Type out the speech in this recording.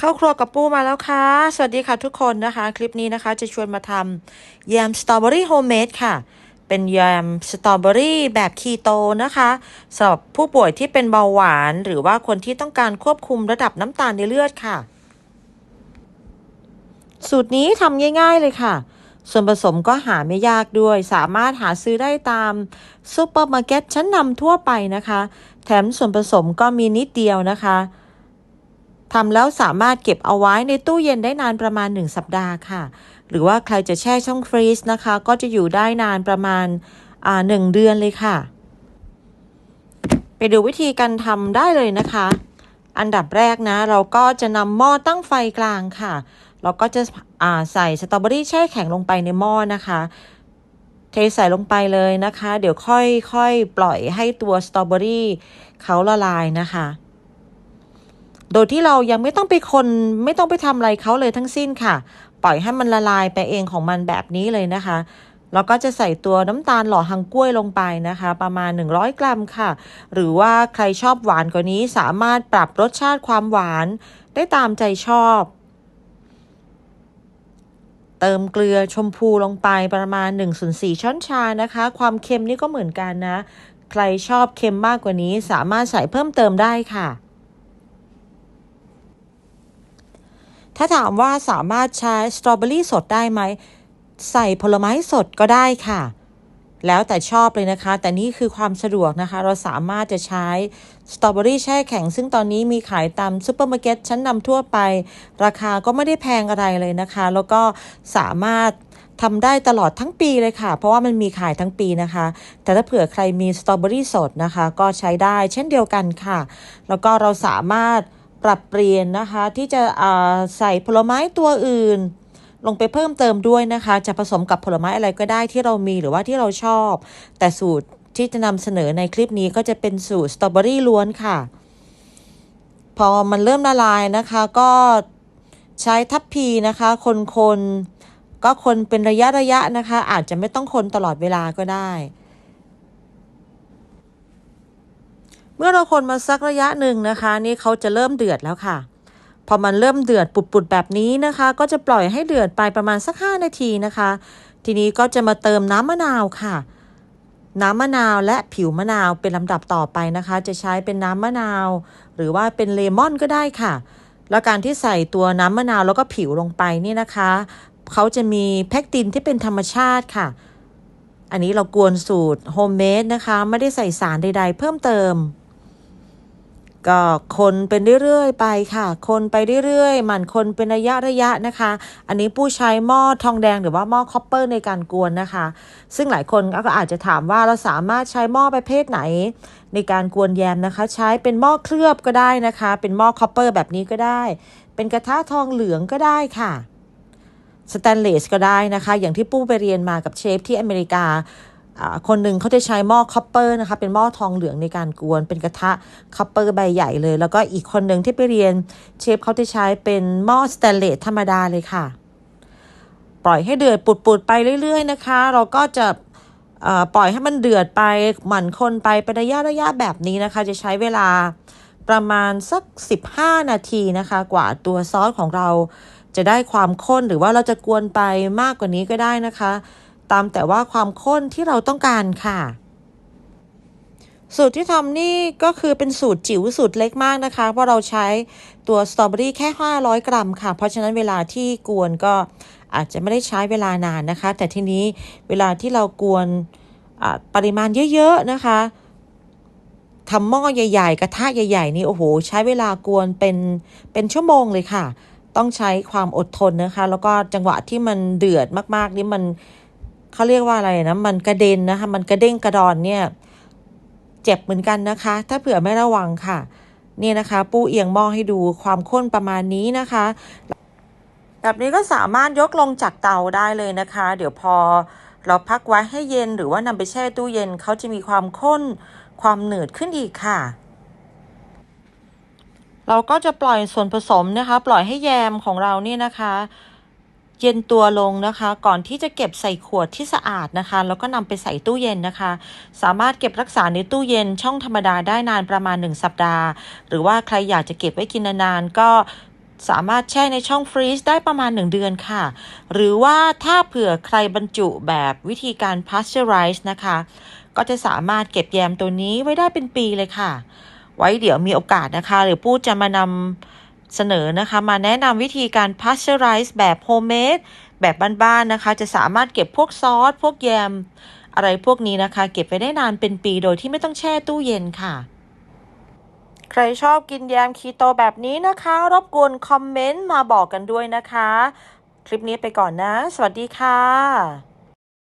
เข้าครัวกับปูมาแล้วค่ะ สวัสดีค่ะทุกคนนะคะ คลิปนี้นะคะจะชวนมาทำแยมสตรอเบอรี่โฮมเมดค่ะ เป็นแยมสตรอเบอรี่แบบคีโตนะคะสำหรับผู้ป่วยที่เป็นเบาหวาน หรือว่าคนที่ต้องการควบคุมระดับน้ำตาลในเลือดค่ะ สูตรนี้ทำง่าย ๆเลยค่ะ ส่วนผสมก็หาไม่ยากด้วย สามารถหาซื้อได้ตามซูเปอร์มาร์เก็ตชั้นนำทั่วไปนะคะ แถมส่วนผสมก็มีนิดเดียวนะคะ ทำแล้วสามารถเก็บเอาไว้ในตู้เย็นได้นานประมาณ 1 สัปดาห์ค่ะ หรือว่าใครจะแช่ช่องฟรีซนะคะ ก็จะอยู่ได้นานประมาณาหนึ่งเดือนเลยค่ะ ไปดูวิธีการทำได้เลยนะคะ อันดับแรกนะ เราก็จะนำหม้อตั้งไฟกลางค่ะ เราก็จะใส่สตรอเบอรี่แช่แข็งลงไปในหม้อนะคะเทใส่ลงไปเลยนะคะ เดี๋ยวค่อยๆปล่อยให้ตัวสตรอเบอรี่เขาละลายนะคะ โดยที่เรายังไม่ต้องไปคนไม่ต้องไปทำอะไรเขาเลยทั้งสิ้นค่ะ ปล่อยให้มันละลายไปเองของมันแบบนี้เลยนะคะแล้วก็จะใส่ตัวน้ำตาลหล่อฮังกล้วยลงไปนะคะ ประมาณ 100 กรัมค่ะ หรือว่าใครชอบหวานกว่านี้สามารถปรับรสชาติความหวานได้ตามใจชอบ เติมเกลือชมพูลงไปประมาณ1ส่วน4ช้อนชานะคะ ความเค็มนี่ก็เหมือนกันนะ ใครชอบเค็มมากกว่านี้สามารถใส่เพิ่มเติมได้ค่ะ ถ้าถามว่าสามารถใช้สตรอเบอรี่สดได้ไหม ใส่ผลไม้สดก็ได้ค่ะ แล้วแต่ชอบเลยนะคะ แต่นี่คือความสะดวกนะคะ เราสามารถจะใช้สตรอเบอรี่แช่แข็ง ซึ่งตอนนี้มีขายตามซูเปอร์มาร์เก็ตชั้นนำทั่วไป ราคาก็ไม่ได้แพงอะไรเลยนะคะ แล้วก็สามารถทำได้ตลอดทั้งปีเลยค่ะ เพราะว่ามันมีขายทั้งปีนะคะ แต่ถ้าเผื่อใครมีสตรอเบอรี่สดนะคะ ก็ใช้ได้เช่นเดียวกันค่ะ แล้วก็เราสามารถ ปรับเปลี่ยนนะคะที่จะใส่ผลไม้ตัวอื่น ลงไปเพิ่มเติมด้วยนะคะ จะผสมกับผลไม้อะไรก็ได้ที่เรามีหรือว่าที่เราชอบ แต่สูตรที่จะนำเสนอในคลิปนี้ก็จะเป็นสูตรสตรอเบอรี่ล้วนค่ะ พอมันเริ่มละลายนะคะก็ใช้ทัพพีนะคะ คนๆก็คนเป็นระยะระยะนะคะ อาจจะไม่ต้องคนตลอดเวลาก็ได้ เมื่อเราคนมาสักระยะหนึ่งนะคะ นี่เขาจะเริ่มเดือดแล้วค่ะ พอมันเริ่มเดือดปุดๆแบบนี้นะคะ ก็จะปล่อยให้เดือดไปประมาณสัก 5 นาทีนะคะ ทีนี้ก็จะมาเติมน้ำมะนาวค่ะ น้ำมะนาวและผิวมะนาวเป็นลำดับต่อไปนะคะ จะใช้เป็นน้ำมะนาว หรือว่าเป็นเลมอนก็ได้ค่ะ แล้วการที่ใส่ตัวน้ำมะนาวแล้วก็ผิวลงไปนี่นะคะเขาจะมีแพคตินที่เป็นธรรมชาติค่ะ อันนี้เรากวนสูตรโฮมเมดนะคะ ไม่ได้ใส่สารใด ๆ เพิ่มเติม ก็คนเป็นเรื่อยๆไปค่ะ คนไปเรื่อยๆหมั่นคนเป็นระยะระยะนะคะ อันนี้ผู้ใช้หม้อทองแดงหรือว่าหม้อคอปเปอร์ในการกวนนะคะ ซึ่งหลายคนก็อาจจะถามว่าเราสามารถใช้หม้อประเภทไหน ในการกวนแยมนะคะ ใช้เป็นหม้อเคลือบก็ได้นะคะ เป็นหม้อคอปเปอร์แบบนี้ก็ได้ เป็นกระทะทองเหลืองก็ได้ค่ะสแตนเลสก็ได้นะคะ อย่างที่ปู้ไปเรียนมากับเชฟที่อเมริกาอ่า คนหนึ่งเขาจะใช้หม้อคอปเปอร์นะคะเป็นหม้อทองเหลืองในการกวนเป็นกระทะคอปเปอร์ใบใหญ่เลย แล้วก็อีกคนหนึ่งที่ไปเรียนเชฟเขาจะใช้เป็นหม้อสแตนเลสธรรมดาเลยค่ะ ปล่อยให้เดือดปุดๆไปเรื่อย ๆ นะคะ เราก็จะปล่อยให้มันเดือดไปหมั่นคนไปเป็นระยะระยะแบบนี้นะคะ จะใช้เวลาประมาณสัก 15 นาทีนะคะ กว่าตัวซอสของเราจะได้ความข้นหรือว่าเราจะกวนไปมากกว่านี้ก็ได้นะคะ ตามแต่ว่าความข้นที่เราต้องการค่ะ สูตรที่ทำนี่ก็คือเป็นสูตรจิ๋วสูตรเล็กมากนะคะ เพราะเราใช้ตัวสตรอเบอรี่แค่ 500 กรัมค่ะ เพราะฉะนั้นเวลาที่กวนก็อาจจะไม่ได้ใช้เวลานานนะคะ แต่ทีนี้เวลาที่เรากวนปริมาณเยอะๆนะคะทำหม้อใหญ่ ๆ กระทะใหญ่ ๆ นี่โอ้โห ใช้เวลากวนเป็นเป็นชั่วโมงเลยค่ะ ต้องใช้ความอดทนนะคะ แล้วก็จังหวะที่มันเดือดมากๆ นี่มัน เขาเรียกว่าอะไรนะ มันกระเด็นนะคะ มันกระเด้งกระดอนเนี่ย เจ็บเหมือนกันนะคะ ถ้าเผื่อไม่ระวังค่ะ นี่นะคะ ปูเอียงหม้อให้ดูความข้นประมาณนี้นะคะ แบบนี้ก็สามารถยกลงจากเตาได้เลยนะคะ เดี๋ยวพอเราพักไว้ให้เย็นหรือว่านำไปแช่ตู้เย็นเขาจะมีความข้นความหนืดขึ้นอีกค่ะ เราก็จะปล่อยส่วนผสมนะคะ ปล่อยให้แยมของเรานี่นะคะ เย็นตัวลงนะคะ ก่อนที่จะเก็บใส่ขวดที่สะอาดนะคะ แล้วก็นำไปใส่ตู้เย็นนะคะ สามารถเก็บรักษาในตู้เย็นช่องธรรมดาได้นานประมาณ 1 สัปดาห์ หรือว่าใครอยากจะเก็บไว้กินนานๆก็สามารถแช่ในช่องฟรีซได้ประมาณ 1 เดือนค่ะ หรือว่าถ้าเผื่อใครบรรจุแบบวิธีการพ pasteurize นะคะ ก็จะสามารถเก็บแยมตัวนี้ไว้ได้เป็นปีเลยค่ะ ไว้เดี๋ยวมีโอกาสนะคะ หรือปู้จะมานำ เสนอนะคะมาแนะนำวิธีการ pasteurize แบบ homemade แบบบ้านๆนะคะ จะสามารถเก็บพวกซอส พวกแยม อะไรพวกนี้นะคะ เก็บไว้ได้นานเป็นปีโดยที่ไม่ต้องแช่ตู้เย็นค่ะ ใครชอบกินแยมคีโตแบบนี้นะคะ รบกวนคอมเมนต์มาบอกกันด้วยนะคะ คลิปนี้ไปก่อนนะ สวัสดีค่ะ